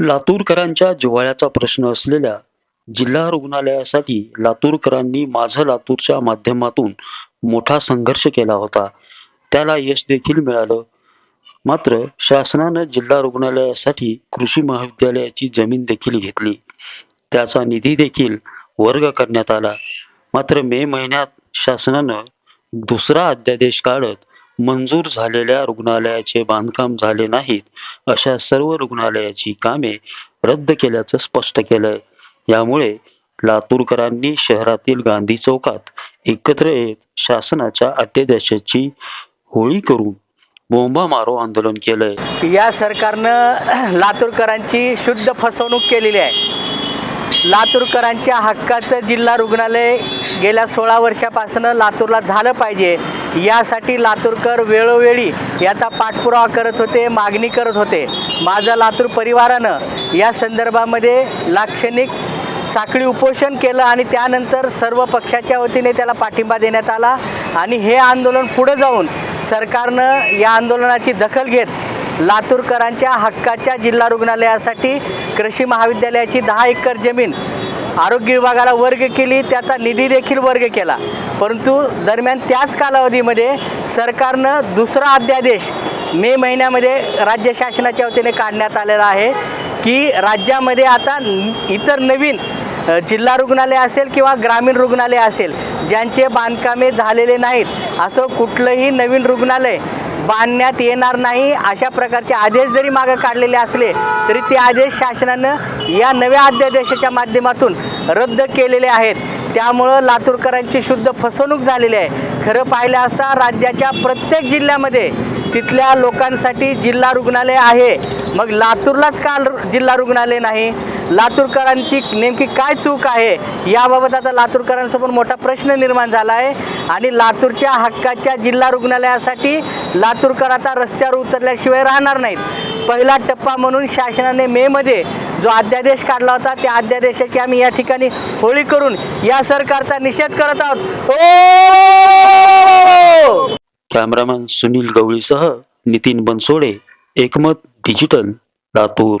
लातूरकरांच्या जिव्हाळ्याचा प्रश्न असलेल्या जिल्हा रुग्णालयासाठी लातूरकरांनी माझं लातूरच्या माध्यमातून मोठा संघर्ष केला होता. त्याला यश देखील मिळालं. मात्र शासनानं जिल्हा रुग्णालयासाठी कृषी महाविद्यालयाची जमीन देखील घेतली. त्याचा निधी देखील वर्ग करण्यात आला. मात्र मे महिन्यात शासनानं दुसरा अध्यादेश काढत मंजूर झालेल्या रुग्णालयाचे बांधकाम झाले नाहीत अशा सर्व रुग्णालयाची कामे रद्द केल्याचं स्पष्ट केलंय. यामुळे लातूरकरांनी शहरातील गांधी चौकात एकत्र येत शासनाच्या अत्यादेशाची होळी करून बोंबा मारो आंदोलन केलंय. या सरकारनं लातूरकरांची शुद्ध फसवणूक केलेली आहे. लातूरकरांच्या हक्काचं जिल्हा रुग्णालय गेल्या सोळा वर्षापासून लातूरला झालं पाहिजे. यासाठी लातूरकर वेळोवेळी याचा पाठपुरावा करत होते मागणी करत होते. माझं लातूर परिवारानं या संदर्भामध्ये लाक्षणिक साखळी उपोषण केलं आणि त्यानंतर सर्व पक्षाच्या वतीने त्याला पाठिंबा देण्यात आला आणि हे आंदोलन पुढं जाऊन सरकारनं या आंदोलनाची दखल घेत लातूरकरांच्या हक्काच्या जिल्हा रुग्णालयासाठी कृषी महाविद्यालयाची दहा एकर जमीन आरोग्य विभागाला वर्ग केली त्याचा निधी देखील वर्ग केला. परंतु दरम्यान त्याच कालावधीमध्ये सरकारनं दुसरा अध्यादेश मे महिन्यामध्ये राज्य शासनाच्या वतीने काढण्यात आलेला आहे की राज्यामध्ये आता इतर नवीन जिल्हा रुग्णालय असेल किंवा ग्रामीण रुग्णालय असेल ज्यांचे बांधकामे झालेले नाहीत असं कुठलंही नवीन रुग्णालय बांधण्यात येणार नाही. अशा प्रकारचे आदेश जरी मागं काढलेले असले तरी ते आदेश शासनानं या नव्या अध्यादेशाच्या माध्यमातून रद्द केलेले आहेत. त्यामुळं लातूरकरांची शुद्ध फसवणूक झालेली आहे. खरं पाहिलं असता राज्याच्या प्रत्येक जिल्ह्यामध्ये तिथल्या लोकांसाठी जिल्हा रुग्णालय आहे. मग लातूरलाच का रु- जिल्हा रुग्णालय नाही? लातूरकरांची नेमकी काय चूक आहे? याबाबत आता लातूरकरांसमोर मोठा प्रश्न निर्माण झाला आहे. आणि लातूरच्या हक्काच्या जिल्हा रुग्णालयासाठी लातूरकर आता रस्त्यावर उतरल्याशिवाय राहणार नाहीत. पहिला टप्पा म्हणून शासनाने मेमध्ये जो अध्यादेश काढला होता त्या अध्यादेशाची आम्ही या ठिकाणी होळी करून या सरकारचा निषेध करत आहोत. Cameraman Sunil गवळीसह Nitin Bansode Ekmat digital Latur.